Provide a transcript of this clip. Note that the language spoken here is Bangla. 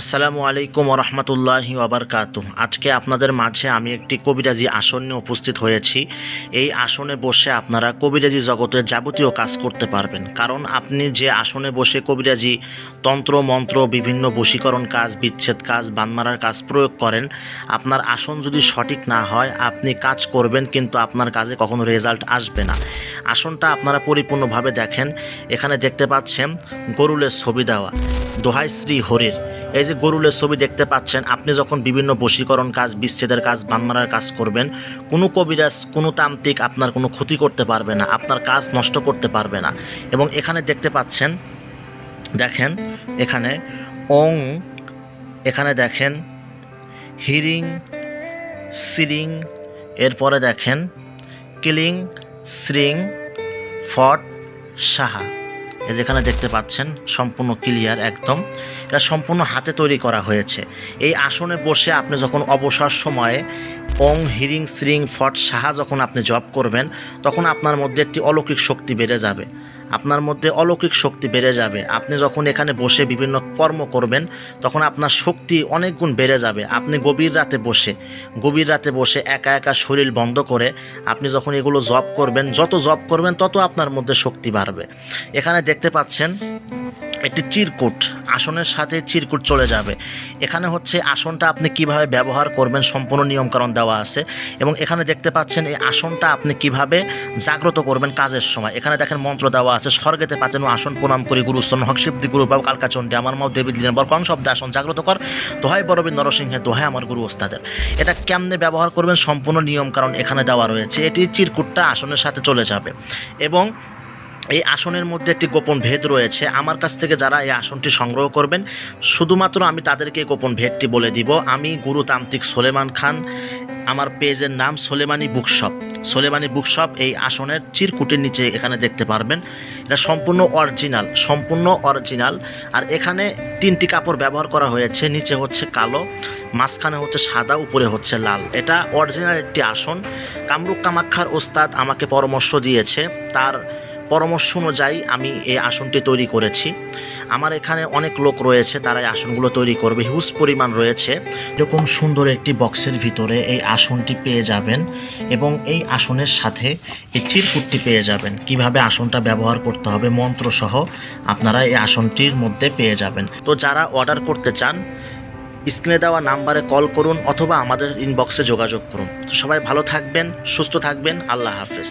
আসসালামু আলাইকুম রহমতুল্লাহি ওবরকাত আজকে আপনাদের মাঝে আমি একটি কবিরাজি আসন নিয়ে উপস্থিত হয়েছি। এই আসনে বসে আপনারা কবিরাজি জগতের যাবতীয় কাজ করতে পারবেন। কারণ আপনি যে আসনে বসে কবিরাজি তন্ত্র, মন্ত্র, বিভিন্ন বশীকরণ কাজ, বিচ্ছেদ কাজ, বানমারার কাজ প্রয়োগ করেন, আপনার আসন যদি সঠিক না হয়, আপনি কাজ করবেন কিন্তু আপনার কাজে কখনো রেজাল্ট আসবে না। আসনটা আপনারা পরিপূর্ণভাবে দেখেন। এখানে দেখতে পাচ্ছেন গরুলের ছবি দেওয়া। দোহাই শ্রী হরির। এই যে গরুলের ছবি দেখতে পাচ্ছেন, আপনি যখন বিভিন্ন বশীকরণ কাজ, বিচ্ছেদের কাজ, বানমারার কাজ করবেন, কোনো কবিরাজ, কোনো তান্ত্রিক আপনার কোনো ক্ষতি করতে পারবে না, আপনার কাজ নষ্ট করতে পারবে না। এবং এখানে দেখতে পাচ্ছেন, দেখেন, এখানে ওং এখানে দেখেন, হিরিং, সিরিং, এরপরে দেখেন, কিলিং, শ্রিং, ফট, সাহা। যেখানে দেখতে পাচ্ছেন, সম্পূর্ণ ক্লিয়ার একদম। এটা সম্পূর্ণ হাতে তৈরি করা হয়েছে। এই আসনে বসে আপনি যখন অবসর সময়ে ওং, হিরিং, শ্রিং, ফট, সাহা যখন আপনি জব করবেন, তখন আপনার মধ্যে একটি অলৌকিক শক্তি বেড়ে যাবে। আপনার মধ্যে অলৌকিক শক্তি বেড়ে যাবে। আপনি যখন এখানে বসে বিভিন্ন কর্ম করবেন, তখন আপনার শক্তি অনেক গুণ বেড়ে যাবে। আপনি গভীর রাতে বসে, গভীর রাতে বসে একা একা শরীর বন্ধ করে আপনি যখন এগুলো জব করবেন, যত জব করবেন, তত আপনার মধ্যে শক্তি বাড়বে। এখানে দেখতে পাচ্ছেন একটি চিরকুট, আসনের সাথে চিরকুট চলে যাবে। এখানে হচ্ছে আসনটা আপনি কীভাবে ব্যবহার করবেন সম্পূর্ণ নিয়মকানুন দেওয়া আছে এবং এখানে দেখতে পাচ্ছেন এই আসনটা আপনি কীভাবে জাগ্রত করবেন কাজের সময়। এখানে দেখেন মন্ত্র দেওয়া আছে, স্বর্গেতে পাতেন আসন প্রণাম করি গুরু সন হকশিবদি গুরু বাবু কালকাচন্ডী আমার মাও দেবী দিলেন বরকং শব্দে আসন জাগ্রত কর। দোহাই বরবীর নরসিংহে, দোহাই আমার গুরু ওস্তাদের। এটা কেমনে ব্যবহার করবেন সম্পূর্ণ নিয়ম কারণ এখানে দেওয়া রয়েছে। এটি চিরকুটটা আসনের সাথে চলে যাবে এবং এই আসনের মধ্যে একটি গোপন ভেদ রয়েছে। আমার কাছ থেকে যারা এই আসনটি সংগ্রহ করবেন, শুধুমাত্র আমি তাদেরকে গোপন ভেদটি বলে দিব। আমি গুরুতান্ত্রিক সোলেমান খান, আমার পেজের নাম সোলেমানি বুকশপ। সোলেমানি বুকশপ এই আসনের চিরকুটির নিচে এখানে দেখতে পারবেন। এটা সম্পূর্ণ অরিজিনাল সম্পূর্ণ অরিজিনাল। আর এখানে তিনটি কাপড় ব্যবহার করা হয়েছে। নিচে হচ্ছে কালো, মাঝখানে হচ্ছে সাদা, উপরে হচ্ছে লাল। এটা অরিজিনাল একটি আসন। কামরুক কামাক্ষার ওস্তাদ আমাকে পরামর্শ দিয়েছে। তার পরামর্শ অনুযায়ী আমি এই আসনটি তৈরি করেছি। আমার এখানে অনেক লোক রয়েছে, তারা এই আসনগুলো তৈরি করবে। হিউজ পরিমাণ রয়েছে। এরকম সুন্দর একটি বক্সের ভিতরে এই আসনটি পেয়ে যাবেন এবং এই আসনের সাথে এই চিরকুটটি পেয়ে যাবেন। কীভাবে আসনটা ব্যবহার করতে হবে, মন্ত্রসহ আপনারা এই আসনটির মধ্যে পেয়ে যাবেন। তো যারা অর্ডার করতে চান, স্ক্রিনে দেওয়া নাম্বারে কল করুন অথবা আমাদের ইনবক্সে যোগাযোগ করুন। তো সবাই ভালো থাকবেন, সুস্থ থাকবেন, আল্লাহ হাফেজ।